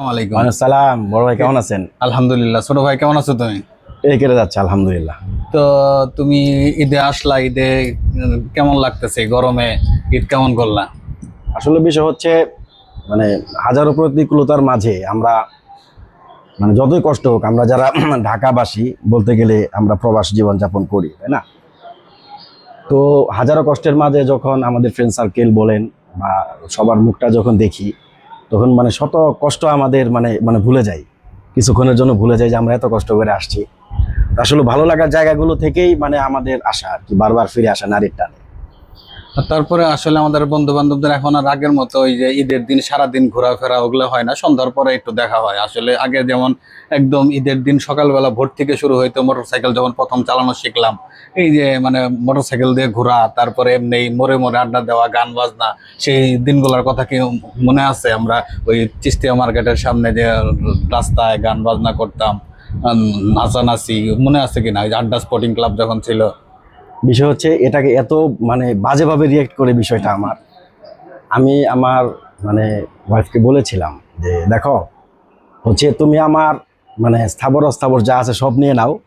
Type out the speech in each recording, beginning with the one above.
সালাম। বড় ভাই কেমন আছেন? আলহামদুলিল্লাহ ছোট ভাই কেমন আছো তুমি? এই কেটে যাচ্ছে আলহামদুলিল্লাহ। তো তুমি ঈদে আসলা ঈদে কেমন লাগতেছে? গরমে ঈদ কেমন করলা? আসলে বিষয় হচ্ছে মানে হাজারো প্রতিকূলতার মাঝে আমরা মানে যতই কষ্ট হোক আমরা যারা ঢাকাবাসী বলতে গেলে আমরা প্রবাস জীবনযাপন করি তাই না? তো হাজারো কষ্টের মাঝে যখন আমাদের ফ্রেন্ড সার্কেল বলেন বা সবার মুখটা যখন দেখি তখন মানে শত কষ্ট আমাদের মানে মানে ভুলে যাই কিছুক্ষণের জন্য ভুলে যাই যে আমরা এত কষ্ট করে আসছি। আসলে ভালো লাগার জায়গাগুলো থেকেই মানে আমাদের আসা আর কি, বারবার ফিরে আসা নারীর টানে। তারপরে আসলে আমাদের বন্ধু বান্ধবদের এখন আর আগের মতো ওই যে ঈদের দিন সারা দিন ঘোরাফেরা ওগুলো হয় না, সন্ধ্যার পরে একটু দেখা হয়। আসলে আগে যেমন একদম ঈদের দিন সকালবেলা ভোর থেকে শুরু হইতো মোটরসাইকেল যখন প্রথম চালানো শিখলাম, এই যে মানে মোটরসাইকেল দিয়ে ঘোরা, তারপরে এমনি মোড়ে মোড়ে আড্ডা দেওয়া, গান বাজনা, সেই দিনগুলোর কথা কি মনে আছে? আমরা ওই চিস্তিয়া মার্কেটের সামনে যে রাস্তায় গান বাজনা করতাম নাচানাচি, মনে আছে কিনা? ওই আড্ডা স্পোর্টিং ক্লাব যখন ছিল। বিষয় হচ্ছে এটাকে এত মানে বাজেভাবে রিয়েক্ট করে বিষয়টা আমার। আমি আমার মানে ওয়াইফকে বলেছিলাম যে, দেখো, হচ্ছে তুমি আমার মানে স্থাবর অস্থাবর যা আছে সব নিয়ে নাও,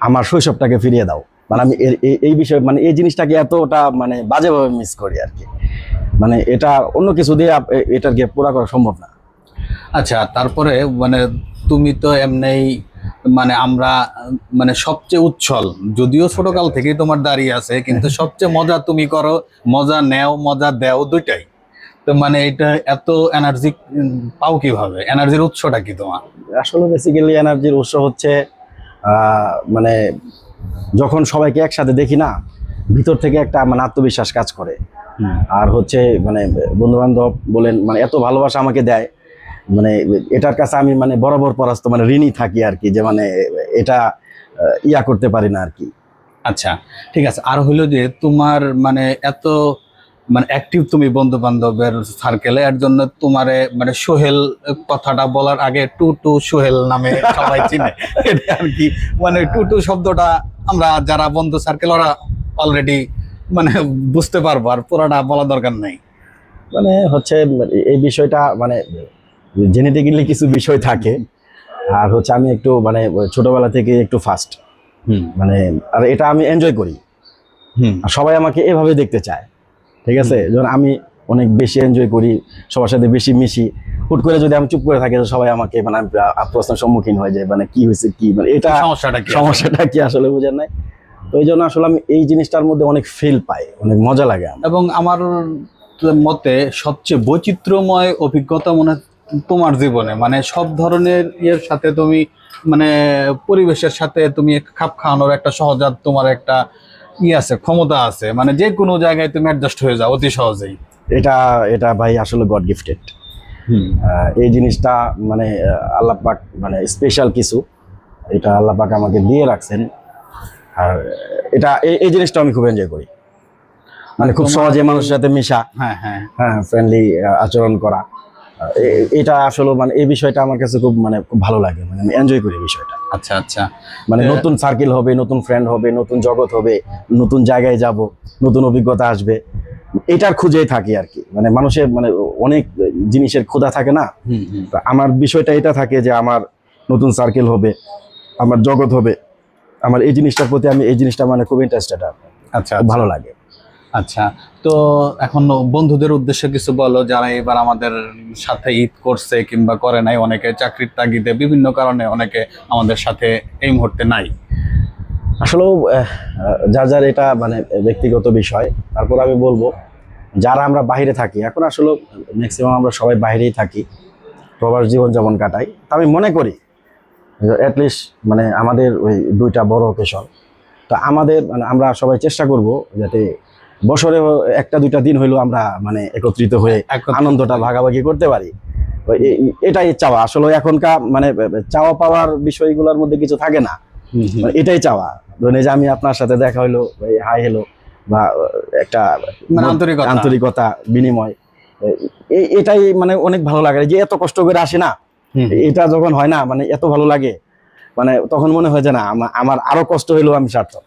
আমার শৈশবটাকে ফিরিয়ে দাও। মানে আমি এই- বিষয় মানে এই জিনিসটাকে এতটা মানে বাজেভাবে মিস করি আর কি। মানে এটা অন্য কিছু দিয়ে আপ- এ- এটাকে পুরা করা সম্ভব না। আচ্ছা তারপরে মানে তুমি তো এমনি মানে আমরা মানে সবচেয়ে উচ্ছল। যদিও ছোটকাল থেকেই তোমার দাঁড়িয়ে আছে কিন্তু সবচেয়ে মজা তুমি করো মজা নেও মজা দেও দুইটাই। তো মানে এটা এত এনার্জি পাও কীভাবে? এনার্জির উৎসটা কি তোমার? আসলে বেসিক্যালি এনার্জির উৎস হচ্ছে আহ, মানে যখন সবাইকে একসাথে দেখি না ভিতর থেকে একটা মানে আত্মবিশ্বাস কাজ করে। আর হচ্ছে মানে বন্ধু বান্ধব বলেন মানে এত ভালোবাসা আমাকে দেয় মানে এটার কাছে আমি মানে বরাবর পরাস্ত মানে ঋণই থাকি আর কি যে মানে এটা ইয়া করতে পারি না আর কি। আচ্ছা ঠিক আছে। আর হইল যে তোমার মানে এত মানে অ্যাক্টিভ তুমি বন্ধু বান্ধবের সার্কেলে এর জন্য তোমারে মানে সোহেল কথাটা বলার আগে টু টু সোহেল নামে সবাই চিনে। এটা আর কি মানে টু টু শব্দটা আমরা যারা বন্ধু সার্কেল ওরা অলরেডি মানে বুঝতে পারব আর পুরাটা বলা দরকার নেই। মানে হচ্ছে এই বিষয়টা মানে জেনেটিক্যালি কিছু বিষয় থাকে। আর হচ্ছে আমি একটু মানে ছোটবেলা থেকে একটু ফাস্ট মানে আর এটা আমি এনজয় করি। হুম। আর সবাই আমাকে এভাবে দেখতে চায়। ঠিক আছে? যখন আমি অনেক বেশি এনজয় করি সবার সাথে বেশি মিশি। হুট করে যদি আমি চুপ করে থাকি তো সবাই আমাকে মানে প্রশ্নের সম্মুখীন হয়ে যায় মানে কি হয়েছে কি মানে এটা সমস্যাটা কি? সমস্যাটা কি আসলে বোঝেন নাই? তো এই জন্য আসলে আমি এই জিনিসটার মধ্যে অনেক ফিল পাই অনেক মজা লাগে এবং আমার মতে সবচেয়ে বৈচিত্র্যময় অভিজ্ঞতা মনে হয় তোমার জীবনে মানে সব ধরনের ইয়ের সাথে তুমি মানে পরিবেশের সাথে তুমি খাপ খাওয়ানোর একটা সহজাত তোমার একটা ই আছে ক্ষমতা আছে। মানে যে কোনো জায়গায় তুমি অ্যাডজাস্ট হয়ে যাও অতি সহজেই। এটা এটা ভাই আসলে গড গিফটেড এই জিনিসটা মানে আহ, আল্লাহ পাক মানে স্পেশাল কিছু। এটা আল্লাহ পাক আমাকে দিয়ে রাখছেন। আর এটা এই- জিনিসটা আমি খুব এনজয় করি। মানে খুব সহজে মানুষের সাথে মিশা হ্যাঁ হ্যাঁ। হ্যাঁ ফ্রেন্ডলি আচরণ করা। এটা আসলে মানে এই বিষয়টা আমার কাছে খুব মানে ভালো লাগে। মানে আমি এনজয় করি বিষয়টা। আচ্ছা আচ্ছা। মানে। নতুন সার্কেল হবে নতুন ফ্রেন্ড হবে নতুন জগৎ হবে নতুন জায়গায় যাব নতুন অভিজ্ঞতা আসবে। এটার খুঁজেই থাকি আর কি। মানে মানুষের মানে অনেক জিনিসের ক্ষুধা থাকে না? আমার বিষয়টা এটা থাকে যে আমার নতুন সার্কেল হবে আমার জগৎ হবে আমার এই জিনিসটার প্রতি আমি এই জিনিসটা মানে খুব ইন্টারেস্টেড আচ্ছা খুব ভালো লাগে। আচ্ছা তো এখন বন্ধুদের উদ্দেশ্যে কিছু বলো, যারা এবার আমাদের সাথে ঈদ করছে কিংবা করে নাই, অনেকে চাকরির তাগিদে, বিভিন্ন কারণে অনেকে আমাদের সাথে এই মুহূর্তে নাই। আসলেও যার যার এটা মানে ব্যক্তিগত বিষয়, তারপর আমি বলব, যারা আমরা বাইরে থাকি, এখন আসলে ম্যাক্সিমাম আমরা সবাই বাইরেই থাকি, প্রবাস জীবন যেমন কাটাই। তা আমি মনে করি অ্যাটলিস্ট মানে আমাদের ওই দুইটা বড় অকেশন তো আমাদের মানে আমরা সবাই চেষ্টা করব যাতে বছরে একটা দুইটা দিন হইল আমরা মানে একত্রিত হয়ে আনন্দটা ভাগাভাগি করতে পারি। এটাই চাওয়া। আসলে এখনকার মানে চাওয়া পাওয়ার বিষয়গুলোর মধ্যে কিছু থাকে না। মানে এটাই চাওয়া। ধরুন এই যে আমি আপনার সাথে দেখা হইল হাই হ্যালো বা একটা মানে আন্তরিকতা। বিনিময়। এটাই মানে অনেক ভালো লাগে যে এত কষ্ট করে আসি না। এটা যখন হয় না মানে এত ভালো লাগে। মানে তখন মনে হয় যে না আমার আরও কষ্ট হইল আমি সার্থক।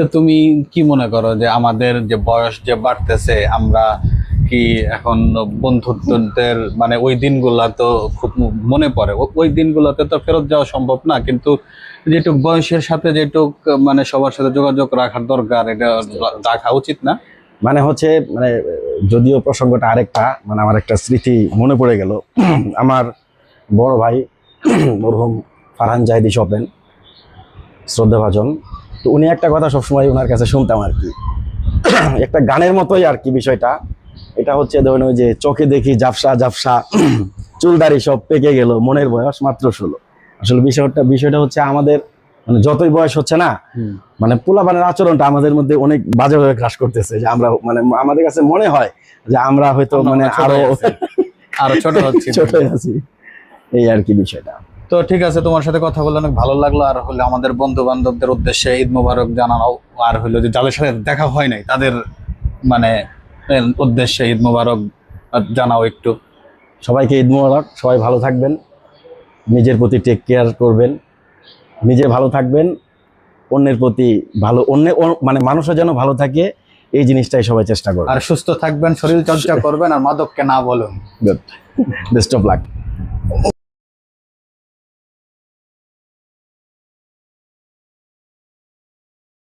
তো তুমি কি মনে করো যে আমাদের যে বয়স যে বাড়তেছে, আমরা কি এখন বন্ধুত্বদের মানে ওই দিনগুলা তো খুব মনে পড়ে। ওই দিনগুলোতে তো ফেরত যাওয়া সম্ভব না, কিন্তু যেটুক বয়সের সাথে যেটুক মানে সবার সাথে যোগাযোগ রাখার দরকার, এটা রাখা উচিত না? মানে হচ্ছে মানে যদিও প্রসঙ্গটা আরেকটা মানে আমার একটা স্মৃতি মনে পড়ে গেল। আমার বড় ভাই, মরহুম ফারহান জাহিদি স্বপেন শ্রদ্ধাভাজন। তো উনি একটা কথা সবসময় ওনার কাছে শুনতাম আর কি। একটা গানের মতোই আর কি বিষয়টা। এটা হচ্ছে ধরুন ওই যে চোখে দেখি জাপসা জাপসা চুলদারি সব পেকে গেল মনের বয়স মাত্র ষোলো। আসলে বিষয়টা বিষয়টা হচ্ছে আমাদের মানে যতই বয়স হচ্ছে না মানে পোলাপানের আচরণটা আমাদের মধ্যে অনেক বাজেভাবে গ্রাস করতেছে যে আমরা মানে আমাদের কাছে মনে হয় যে আমরা হয়তো মানে আরও আরও ছোট হচ্ছি। ছোট আছি। এই আর কি বিষয়টা। তো ঠিক আছে তোমার সাথে কথা বলে অনেক ভালো লাগল। আর হলে আমাদের বন্ধু বান্ধবদের উদ্দেশ্যে ঈদ মোবারক জানানো। আর হলো যে যাদের সাথে দেখা হয় নাই তাদের মানে উদ্দেশ্যে ঈদ মোবারক জানাও একটু। সবাইকে ঈদ মোবারক সবাই ভালো থাকবেন। নিজের প্রতি টেক কেয়ার করবেন। নিজে ভালো থাকবেন। অন্যের প্রতি ভালো অন্য মানে মানুষও যেন ভালো থাকে এই জিনিসটাই সবাই চেষ্টা করবে। আর সুস্থ থাকবেন শরীর চর্চা করবেন আর মাদককে না বলুন। Best of luck